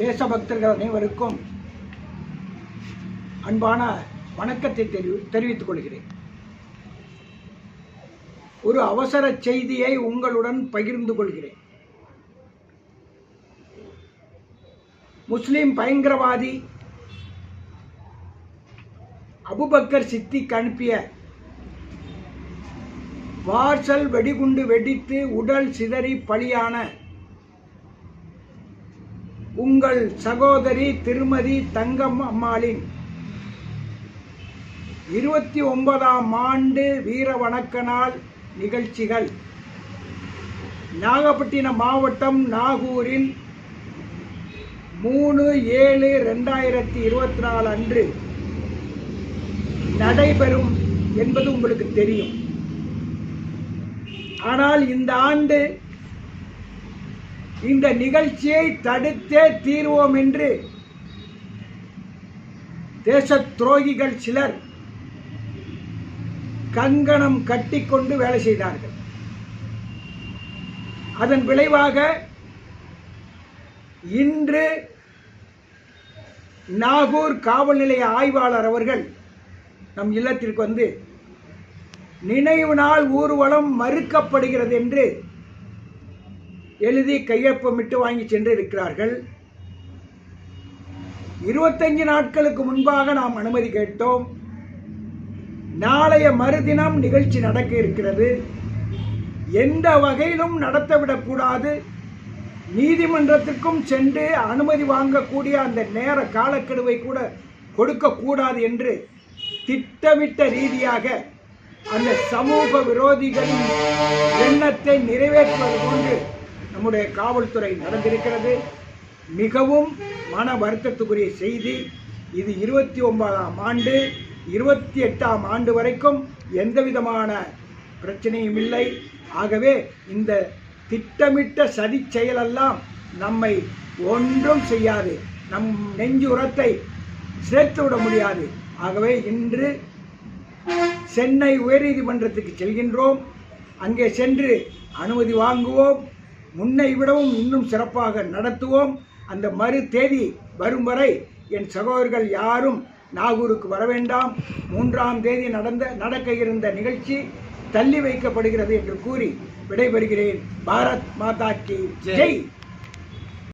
தேசபக்தர்கள் அனைவருக்கும் அன்பான வணக்கத்தை தெரிவி தெரிவித்துக் கொள்கிறேன். ஒரு அவசர செய்தியை உங்களுடன் பகிர்ந்து கொள்கிறேன். முஸ்லிம் பயங்கரவாதி அபுபக்கர் சித்திக் அனுப்பிய வார்சல் வெடிகுண்டு வெடித்து உடல் சிதறி பலியான உங்கள் சகோதரி திருமதி தங்கம் அம்மாளின் இருபத்தி ஒன்பதாம் ஆண்டு வீர வணக்க நாள் நிகழ்ச்சிகள். நாகப்பட்டினம் மாவட்டம் நாகூரில் மூணு ஏழு ரெண்டாயிரத்தி இருபத்தி நாலு அன்று நடைபெறும் என்பது உங்களுக்கு தெரியும். ஆனால் இந்த ஆண்டு இந்த நிகழ்ச்சியை தடுத்தே தீர்வோம் என்று தேச துரோகிகள் சிலர் கங்கணம் கட்டிக்கொண்டு வேலை செய்தார்கள். அதன் விளைவாக இன்று நாகூர் காவல் நிலைய ஆய்வாளர் அவர்கள் நம் இல்லத்திற்கு வந்து நினைவு நாள் ஊர்வலம் மறுக்கப்படுகிறது என்று எழுதி கையொப்பமிட்டு வாங்கி சென்று இருக்கிறார்கள் இருபத்தஞ்சு நாட்களுக்கு முன்பாக நாம் அனுமதி கேட்டோம். நாளைய மறுதினம் நிகழ்ச்சி நடக்க இருக்கிறது. எந்த வகையிலும் நடத்தவிடக்கூடாது. நீதிமன்றத்துக்கும் சென்று அனுமதி வாங்கக்கூடிய அந்த நேர காலக்கெடுவை கூட கொடுக்கக்கூடாது என்று திட்டமிட்ட ரீதியாக அந்த சமூக விரோதிகளின் எண்ணத்தை நிறைவேற்றுவது போன்று நம்முடைய காவல்துறை நடந்திருக்கிறது. மிகவும் மன வருத்தத்துக்குரிய செய்தி. இது இருபத்தி ஒன்பதாம் ஆண்டு. இருபத்தி எட்டாம் ஆண்டு வரைக்கும் எந்த விதமான பிரச்சனையும் இல்லை. ஆகவே இந்த திட்டமிட்ட சதி செயலெல்லாம் நம்மை ஒன்றும் செய்யாது. நம் நெஞ்சு உரத்தை சேர்த்து விட முடியாது. ஆகவே இன்று சென்னை உயர்நீதிமன்றத்துக்கு செல்கின்றோம். அங்கே சென்று அனுமதி வாங்குவோம். முன்னை விடவும் இன்னும் சிறப்பாக நடத்துவோம். அந்த மறு தேதி வரும் வரை என் சகோதரர்கள் யாரும் நாகூருக்கு வர வேண்டாம் மூன்றாம் தேதி நடந்த நடக்க இருந்த நிகழ்ச்சி தள்ளி வைக்கப்படுகிறது என்று கூறி விடைபெறுகிறேன். பாரத் மாதா கி ஜெய்.